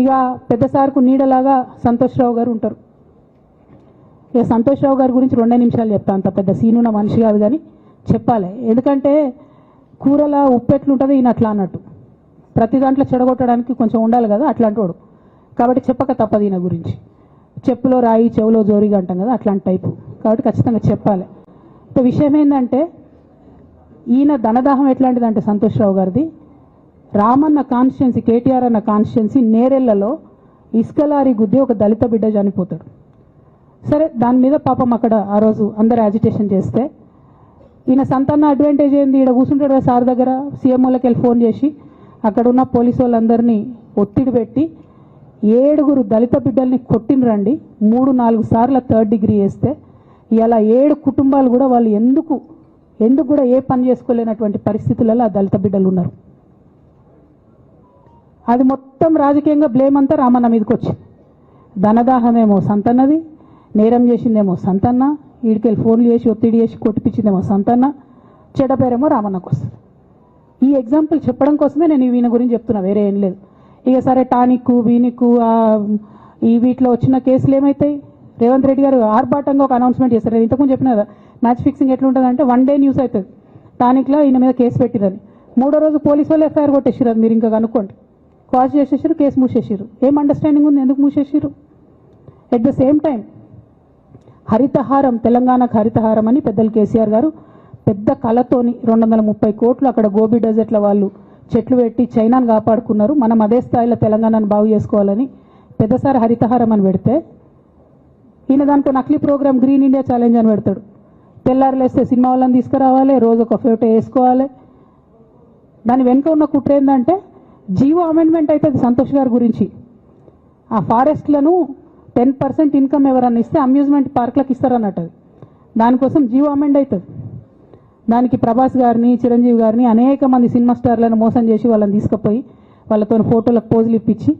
ఇక పెద్ద సార్కు నీడలాగా సంతోష్రావు గారు ఉంటారు. ఇక సంతోష్రావు గారి గురించి రెండే నిమిషాలు చెప్తా అంత పెద్ద సీనున్న మనిషి కాదు కానీ చెప్పాలి. ఎందుకంటే కూరల ఉప్పెట్లుంటుంది ఈయన అట్లా అన్నట్టు. ప్రతి దాంట్లో చెడగొట్టడానికి కొంచెం ఉండాలి కదా అట్లాంటి వాడు కాబట్టి చెప్పక తప్పదు ఈయన గురించి. చెప్పులో రాయి చెవులో జోరిగా అంటాం కదా అట్లాంటి టైపు. కాబట్టి ఖచ్చితంగా చెప్పాలి. ఇక విషయం ఏంటంటే ఈయన ధనదాహం ఎట్లాంటిదంటే సంతోష్రావు గారిది రామన్న కాన్స్టిట్యున్సీ కేటీఆర్ అన్న కాన్స్టిట్యున్సీ నేరెళ్ళలో ఇసుకలారి గుద్ది ఒక దళిత బిడ్డ చనిపోతాడు. సరే దాని మీద పాపం అక్కడ ఆ రోజు అందరు యాజిటేషన్ చేస్తే ఈయన సంతాన అడ్వాంటేజ్ ఏంది? ఈడ కూర్చుంటాడు కదా సార్ దగ్గర సీఎంఓలకి వెళ్ళి ఫోన్ చేసి అక్కడ ఉన్న పోలీసు వాళ్ళందరినీ ఒత్తిడి పెట్టి ఏడుగురు దళిత బిడ్డల్ని కొట్టినరండి మూడు నాలుగు సార్లు థర్డ్ డిగ్రీ వేస్తే ఇలా ఏడు కుటుంబాలు కూడా వాళ్ళు ఎందుకు ఎందుకు కూడా ఏ పని చేసుకోలేనటువంటి పరిస్థితులలో ఆ దళిత బిడ్డలు ఉన్నారు. అది మొత్తం రాజకీయంగా బ్లేమ్ అంతా రామన్న మీదకి వచ్చింది. ధనదాహమేమో సంతన్నది నేరం చేసిందేమో సంతన్న వీడికెళ్ళి ఫోన్లు చేసి ఒత్తిడి చేసి కొట్టిపించిందేమో సంతన్న చెడపేరేమో రామన్నకు వస్తుంది. ఈ ఎగ్జాంపుల్ చెప్పడం కోసమే నేను ఈయన గురించి చెప్తున్నా వేరే ఏం లేదు. ఇక సరే టానిక్ వీనిక్ ఈ వీటిలో వచ్చిన కేసులు ఏమవుతాయి రేవంత్ రెడ్డి గారు ఆర్భాటంగా ఒక అనౌన్స్మెంట్ చేస్తారు నేను ఇంతకుముందు చెప్పిన కదా మ్యాచ్ ఫిక్సింగ్ ఎట్లుంటుందంటే వన్ డే న్యూస్ అవుతుంది. టానిక్లో ఈయన మీద కేసు పెట్టిరని మూడో రోజు పోలీసు వాళ్ళు ఎఫ్ఐఆర్ కొట్టేసారు మీరు ఇంకా కనుక్కోండి. కాజ్ చేసేసారు కేసు మూసేసారు. ఏం అండర్స్టాండింగ్ ఉంది? ఎందుకు మూసేసారు? At the same time Harithaharam తెలంగాణకు హరితహారం అని పెద్దలు కేసీఆర్ గారు పెద్ద కళతోని రెండు వందల ముప్పై కోట్లు అక్కడ గోబీ డెజర్ట్ల వాళ్ళు చెట్లు పెట్టి చైనాను కాపాడుకున్నారు. మనం అదే స్థాయిలో తెలంగాణను బాగు చేసుకోవాలని పెద్దసారి హరితహారం అని పెడితే ఈయన దాంట్లో నకిలీ ప్రోగ్రామ్ గ్రీన్ ఇండియా ఛాలెంజ్ అని పెడతాడు. తెల్లారులేస్తే సినిమా వాళ్ళని తీసుకురావాలి రోజు ఒక ఫోటో వేసుకోవాలి. దాని వెనుక ఉన్న కుట్ర ఏంటంటే జీవో అమెండ్మెంట్ అవుతుంది సంతోష్ గారి గురించి. ఆ ఫారెస్ట్లను టెన్ పర్సెంట్ ఇన్కమ్ ఎవరన్నా ఇస్తే అమ్యూజ్మెంట్ పార్క్లకు ఇస్తారన్నట్టు అది. దానికోసం జీవో అమెండ్ అవుతుంది దానికి ప్రభాస్ గారిని చిరంజీవి గారిని అనేక మంది సినిమా స్టార్లను మోసం చేసి వాళ్ళని తీసుకుపోయి వాళ్ళతో ఫోటోలకు పోజులు ఇప్పించి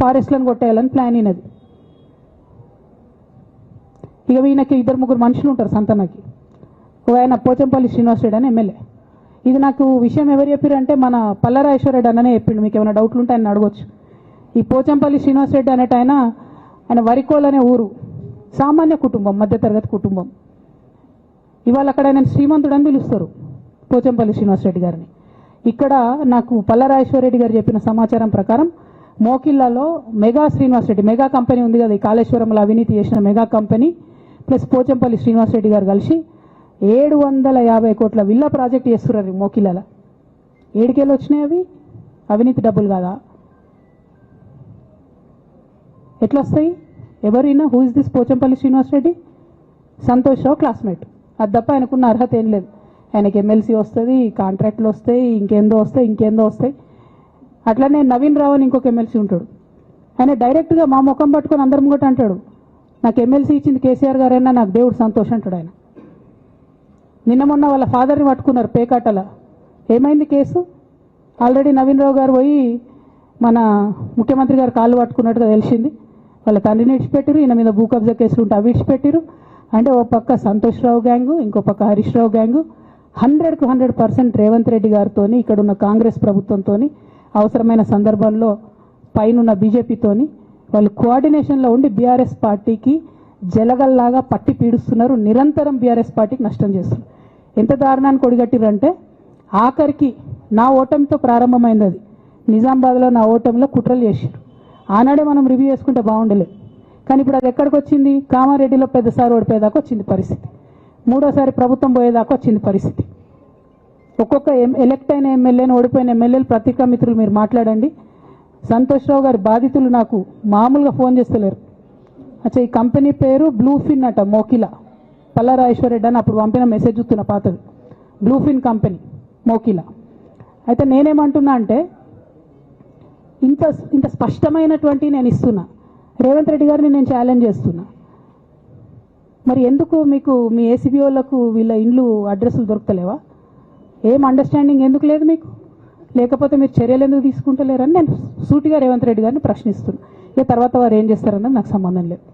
ఫారెస్ట్లను కొట్టేయాలని ప్లాన్ అయినది ఇక ఈయనకి ఇద్దరు ముగ్గురు మనుషులు ఉంటారు సంతనకి. ఒక ఆయన పోచంపల్లి శ్రీనివాస్ అని ఎమ్మెల్యే. ఇది నాకు విషయం ఎవరు చెప్పారంటే మన పల్లరాజేశ్వర రెడ్డి అన్ననే చెప్పిండు. మీకు ఏమైనా డౌట్లు ఉంటే ఆయన అడగొచ్చు. ఈ పోచంపల్లి శ్రీనివాస్ రెడ్డి అనేట ఆయన ఆయన వరికోల్ అనే ఊరు సామాన్య కుటుంబం మధ్యతరగతి కుటుంబం. ఇవాళ అక్కడ ఆయన శ్రీమంతుడు అని పిలుస్తారు పోచంపల్లి శ్రీనివాస్ రెడ్డి గారిని. ఇక్కడ నాకు పల్లరాజేశ్వరరెడ్డి గారు చెప్పిన సమాచారం ప్రకారం మోకిల్లాలో Mega Srinivas Reddy Mega company ఉంది కదా ఈ కాళేశ్వరంలో అవినీతి చేసిన Mega company plus Pochampalli Srinivas Reddy గారు కలిసి ఏడు వందల యాభై కోట్ల విల్లా ప్రాజెక్ట్ చేస్తున్నారు మోకిల్లాల ఏడుకేళ్ళు వచ్చినాయి అవి? అవినీతి డబ్బులు కాదా? ఎట్లా వస్తాయి ఎవరైనా who is this Pochampalli Srinivas Reddy Santosh Rao classmate అది తప్ప ఆయనకున్న అర్హత ఏం లేదు. ఆయనకి ఎమ్మెల్సీ వస్తుంది కాంట్రాక్ట్లు వస్తాయి ఇంకేందో వస్తాయి ఇంకేందో వస్తాయి. అట్లనే నవీన్ రావు అని ఇంకొక ఎమ్మెల్సీ ఉంటాడు. ఆయన డైరెక్ట్గా మా ముఖం పట్టుకొని అందరం కూడా అంటాడు. నాకు ఎమ్మెల్సీ ఇచ్చింది కేసీఆర్ గారైనా? నాకు దేవుడు సంతోషం అంటాడు ఆయన. నిన్న మొన్న వాళ్ళ ఫాదర్ని పట్టుకున్నారు పేకాటల. ఏమైంది కేసు? ఆల్రెడీ నవీన్ రావు గారు పోయి మన ముఖ్యమంత్రి గారు కాళ్ళు పట్టుకున్నట్టుగా తెలిసింది. వాళ్ళ తండ్రిని ఇడిచిపెట్టారు ఈయన మీద భూ కబ్జా కేసులు ఉంటే అవి ఇడిచిపెట్టారు అంటే ఓ పక్క సంతోష్ రావు గ్యాంగు ఇంకో పక్క హరీష్ రావు గ్యాంగు. హండ్రెడ్కు హండ్రెడ్ పర్సెంట్ రేవంత్ రెడ్డి గారితో ఇక్కడ ఉన్న కాంగ్రెస్ ప్రభుత్వంతో అవసరమైన సందర్భంలో పైనున్న బీజేపీతోని వాళ్ళు కోఆర్డినేషన్లో ఉండి బీఆర్ఎస్ పార్టీకి జలగల్లాగా పట్టి పీడుస్తున్నారు. నిరంతరం బీఆర్ఎస్ పార్టీకి నష్టం చేస్తున్నారు. ఎంత దారుణానికి ఒడిగట్టిరంటే ఆఖరికి నా ఓటమితో ప్రారంభమైంది అది. నిజామాబాద్లో నా ఓటమిలో కుట్రలు చేశారు ఆనాడే మనం రివ్యూ చేసుకుంటే బాగుండలేదు. కానీ ఇప్పుడు అది ఎక్కడికి వచ్చింది? కామారెడ్డిలో పెద్దసారి ఓడిపోయేదాకా వచ్చింది పరిస్థితి. మూడోసారి ప్రభుత్వం పోయేదాకా వచ్చింది పరిస్థితి. ఒక్కొక్క ఎం ఎలక్ట్ అయిన ఎమ్మెల్యేని ఓడిపోయిన ఎమ్మెల్యేలు ప్రతీకా మిత్రులు మీరు మాట్లాడండి. సంతోష్రావు గారి బాధితులు నాకు మామూలుగా ఫోన్ చేస్తలేరు. అచ్చా ఈ కంపెనీ పేరు బ్లూఫిన్ అట మోకిలా. పల్లారాజేశ్వరరెడ్డి అని అప్పుడు పంపిన మెసేజ్ చూస్తున్న పాతది. Bluefin company Mokila. అయితే నేనేమంటున్నా అంటే ఇంత ఇంత స్పష్టమైనటువంటి నేను ఇస్తున్నా. రేవంత్ రెడ్డి గారిని నేను ఛాలెంజ్ చేస్తున్నా. మరి ఎందుకు మీకు మీ ఏసీబీ వాళ్ళకు వీళ్ళ ఇండ్లు అడ్రస్లు దొరకలేవా ఏం అండర్స్టాండింగ్ ఎందుకు లేదు మీకు? లేకపోతే మీరు చర్యలు ఎందుకు తీసుకుంటలేరని నేను సూటిగా రేవంత్ రెడ్డి గారిని ప్రశ్నిస్తున్నాను ఇక తర్వాత వారు ఏం చేస్తారన్నది నాకు సంబంధం లేదు.